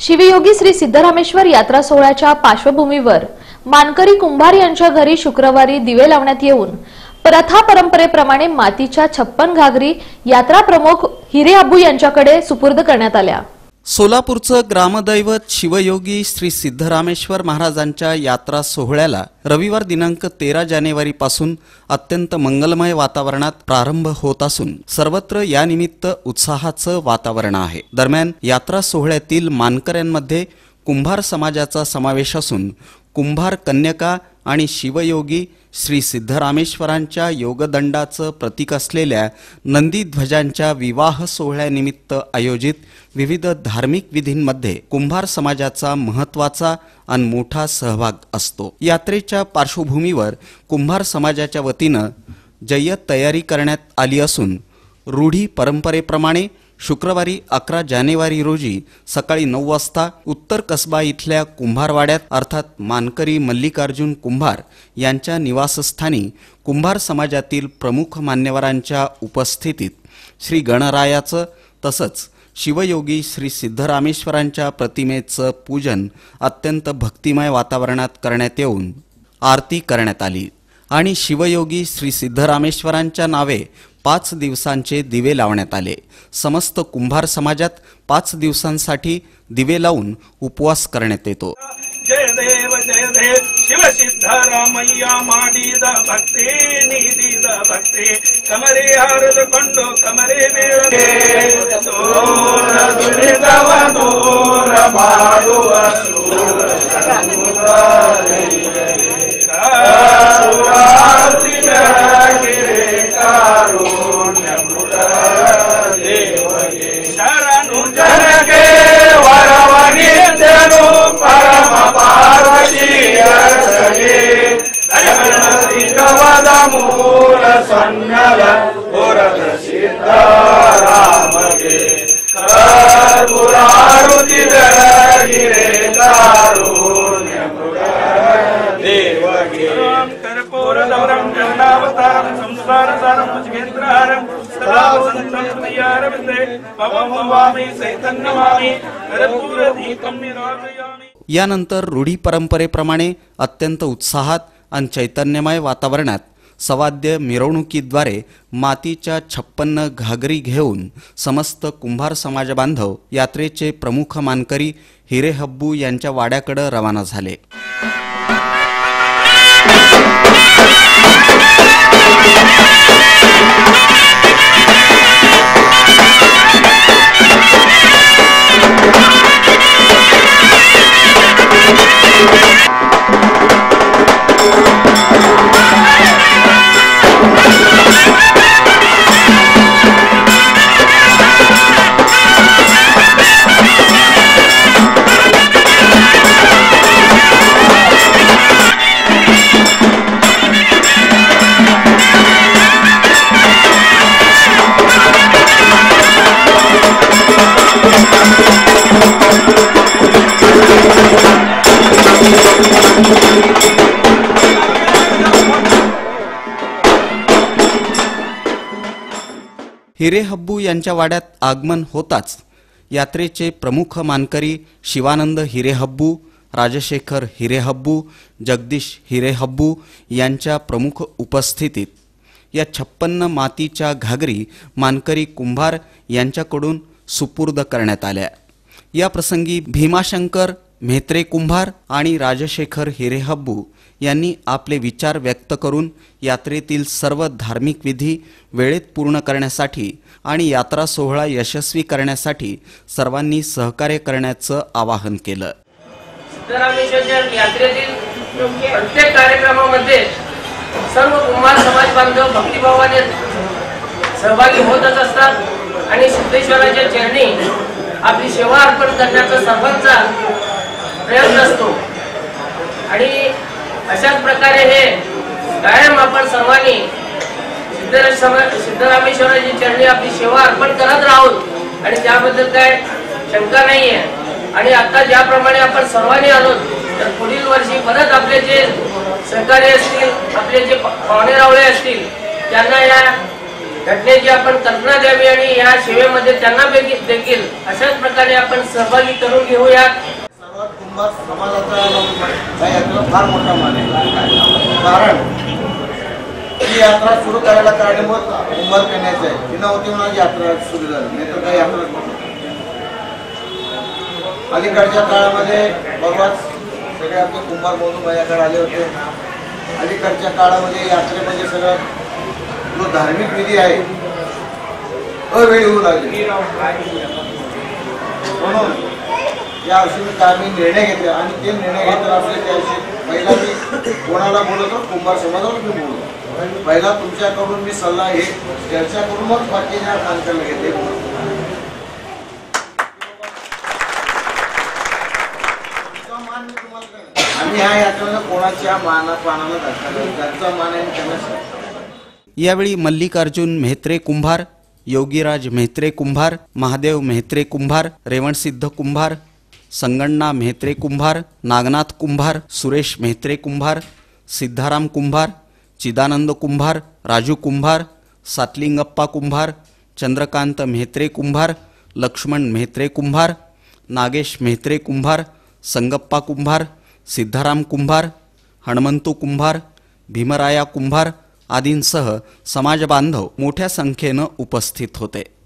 शिवयोगी श्री सिद्धरामेश्वर यात्रा सोहळ्याच्या पार्श्वभूमीवर मानकरी कुंभार यांच्या घरी शुक्रवारी दिवे लावण्यात येऊन प्रथा परंपरेप्रमाणे मातीच्या छप्पन घागरी यात्रा प्रमुख हिरे अबू यांच्याकडे सुपूर्द करण्यात आल्या. सोलापूरचं ग्रामदैवत शिवयोगी श्री सिद्धरामेश्वर महाराजांच्या यात्रा सोहळ्याला रविवार दिनांक तेरा जानेवारीपासून अत्यंत मंगलमय वातावरणात प्रारंभ होत असून सर्वत्र यानिमित्त उत्साहाचं वातावरण आहे. दरम्यान यात्रा सोहळ्यातील मानकऱ्यांमध्ये कुंभार समाजाचा समावेश असून कुंभार कन्यका आणि शिवयोगी श्री सिद्धरामेश्वरांच्या योगदंडाचं प्रतीक असलेल्या नंदीध्वजांच्या विवाह सोहळ्यानिमित्त आयोजित विविध धार्मिक विधींमध्ये कुंभार समाजाचा महत्त्वाचा आणि मोठा सहभाग असतो. यात्रेच्या पार्श्वभूमीवर कुंभार समाजाच्या वतीनं जय्यत तयारी करण्यात आली असून रूढी परंपरेप्रमाणे शुक्रवारी अकरा जानेवारी रोजी सकाळी नऊ वाजता उत्तर कसबा इथल्या कुंभारवाड्यात अर्थात मानकरी मल्लिकार्जुन कुंभार यांच्या निवासस्थानी कुंभार समाजातील प्रमुख मान्यवरांच्या उपस्थितीत श्री गणरायाचं तसंच शिवयोगी श्री सिद्धरामेश्वरांच्या प्रतिमेचं पूजन अत्यंत भक्तिमय वातावरणात करण्यात येऊन आरती करण्यात आली. आणि शिवयोगी श्री सिद्धरामेश्वरांच्या नावे पाच दिवसांचे दिवे लावण्यात आले. समस्त कुंभार समाजात पाच दिवसांसाठी दिवे लावून उपवास करण्यात येतो. यानंतर रूढी परंपरेप्रमाणे अत्यंत उत्साहात आणि चैतन्यमय वातावरणात सवाद्य मिरवणुकीद्वारे मातीच्या छप्पन्न घागरी घेऊन समस्त कुंभार समाज बांधव यात्रेचे प्रमुख मानकरी हिरे हब्बू यांच्या वाड्याकडे रवाना झाले. हिरे हब्बू यांच्या वाड्यात आगमन होताच. यात्रेचे प्रमुख मानकरी शिवानंद हिरेहब्बू राजशेखर हिरेहब्बू जगदीश हिरेहब्बू यांच्या प्रमुख उपस्थितीत. या छप्पन्न मातीच्या घागरी मानकरी कुंभार यांच्याकडून सुपूर्द करण्यात आल्या. या प्रसंगी भीमाशंकर म्हेत्रे कुंभार आणि राजशेखर हिरेहब्बू यांनी आपले विचार व्यक्त करून यात्रेतील सर्व धार्मिक विधी वेळेत पूर्ण करण्यासाठी आणि यात्रा सोहळा यशस्वी करण्यासाठी सर्वांनी सहकार्य करण्याचं आवाहन केलं. यात्रेतील प्रत्येक कार्यक्रमामध्ये सर्व कुंभार समाज बांधव भक्तिभावाने सहभागी होतच असतात आणि सिद्धेश्वराच्या चरणी आपली सेवा अर्पण करण्याचा सर्वांचा प्रयत्न असतो आणि अशाच प्रकारे हे कायम आपण सर्वांनी सिद्धरामेश्वराची चरणी आपली सेवा अर्पण करत राहून आणि त्याबद्दल काय शंका नाहीये. आणि आता ज्याप्रमाणे आपण सर्वांनी आलो तर पुढील वर्षी परत आपले जे सहकारी असतील आपले जे पाहुणे रावळे असतील त्यांना या घटनेची आपण कल्पना द्यावी आणि या सेवेमध्ये त्यांना देखील अशाच प्रकारे आपण सहभागी करून घेऊयात. बस समाजाचा या यात्रा फार मोठा मान आहे. कारण ही यात्रा सुरू करायला कारणीभूत कुंभार करण्याचं आहे. ती नव्हती म्हणून यात्रा सुरू झाली. नाही तर काही यात्रा अलीकडच्या काळामध्ये बघाच सगळे आपले कुंभार म्हणून माझ्याकडे आले होते. अलीकडच्या काळामध्ये यात्रेमध्ये सगळं जो धार्मिक विधी आहे अवेळी होऊ लागली. म्हणून या वर्षी आम्ही निर्णय घेतले आणि ते निर्णय घेतला असले त्याविषयी पहिला मी कोणाला बोलतो कुंभार समाजाला मी बोलतो पहिला तुमच्याकडून मी सल्ला हे चर्चा करून मग बाकीच्या माणसाला घेते आम्ही ह्या यात्रेला कोणाच्या माना पानाला धक्का त्यांचा मान आहे त्यांना यावेळी मल्लिकार्जुन मेहत्रे कुंभार योगीराज मेहत्रे कुंभार महादेव मेहत्रे कुंभार रेवणसिद्ध कुंभार संगण्णा मेहत्रे कुंभार नागनाथ कुंभार सुरेश मेहत्रे कुंभार सिद्धाराम कुंभार चिदानंद कुंभार राजू कुंभार सातलिंगप्पा कुंभार चंद्रकांत मेहत्रे कुंभार लक्ष्मण मेहत्रे कुंभार नागेश मेहत्रे कुंभार संगप्पा कुंभार सिद्धाराम कुंभार हणमंतू कुंभार भीमराया कुंभार आदींसह समाजबांधव मोठ्या संख्येनं उपस्थित होते.